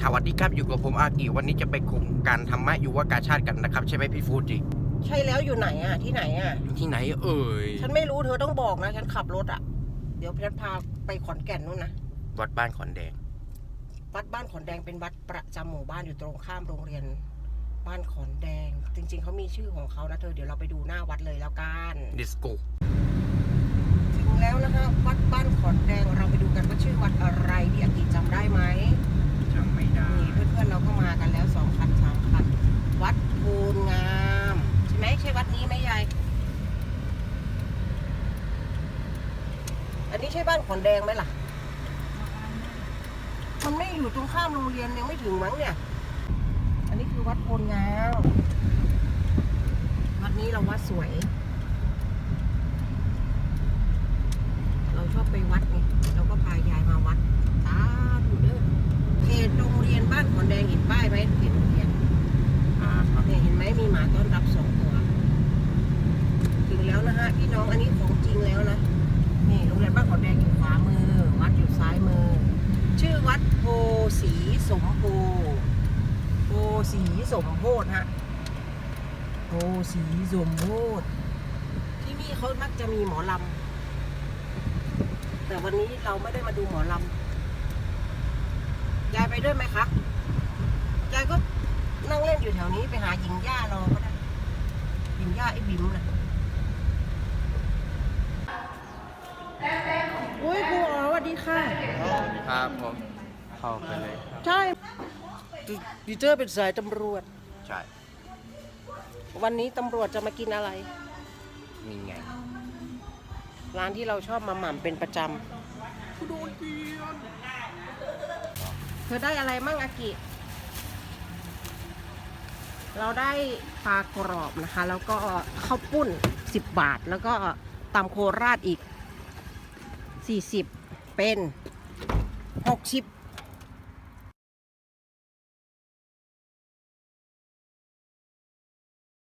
สวัสดีครับอยู่กับผมอากิวันนี้จะไปโครงการธรรมะยุวกาชาติกันนะครับ ใช่ไหมพี่ฟูจิใช่แล้วอยู่ไหนอะที่ไหนอะ ที่ไหนเอ่ยฉันไม่รู้เธอต้องบอกนะ ฉันขับรถอะ เดี๋ยวฉันพาไปขอนแก่นนู่นนะวัดบ้านขอนแดง วัดบ้านขอนแดงเป็นวัดประจำหมู่บ้านอยู่ตรงข้ามโรงเรียน บ้านขอนแดง จริง ๆเขามีชื่อของเขานะเธอเดี๋ยวเราไปดูหน้าวัดเลยแล้วกันดิสโก้ถึงแล้วนะคะวัดบ้านขอนแดงเราไปดูกันว่าชื่อวัดอะไรพี่อากิจำได้ไหม จำไม่ได้ นี่เพื่อนๆเราก็มากันแล้วสองคันสามคันวัดโพนงามใช่ไหมใช่วัดนี้ไหมยาย อันนี้ใช่บ้านขอนแดงไหมล่ะ มันไม่อยู่ตรงข้ามโรงเรียนยังไม่ถึงมั้งเนี่ย อันนี้คือวัดโพนงามวัดนี้เราวัดสวย เราชอบไปวัดไงเราก็พายายมาวัดตาดูเด้อเขตโรงเรียนบ้านขอนแดงเห็นป้ายไหมเขตโรงเรียน อ่าครับ เนี่ยเห็นไหมมีหมาต้อนรับสองตัว ถึงแล้วนะฮะพี่น้องอันนี้ของจริงแล้วนะ นี่โรงเรียนบ้านขอนแดงอยู่ขวามือ วัดอยู่ซ้ายมือ ชื่อวัดโพ สีสมโพโพสีสมโพธฮะโพสีสมโพธที่นี่เขามักจะมีหมอลำแต่วันนี้เราไม่ได้มาดูหมอลำยายไปด้วยไหมคะยายก็นั่งเล่นอยู่แถวนี้ไปหาหญิงย่ารอก็ได้หญิงย่าไอ้บิ๋มนะอุ้ยครูอ๋อสวัสดีค่ะ ครับผม เข้าไปเลยใช่ปีเตอร์เป็นสายตำรวจ ใช่ วันนี้ตำรวจจะมากินอะไร มีไง ร้านที่เราชอบมาหม่ำเป็นประจำเธอได้อะไรมั่งอากิ เราได้ปลากรอบนะคะ แล้วก็ข้าวปุ้น 10 บาท แล้วก็ตำโคราชอีก 40 เป็น 60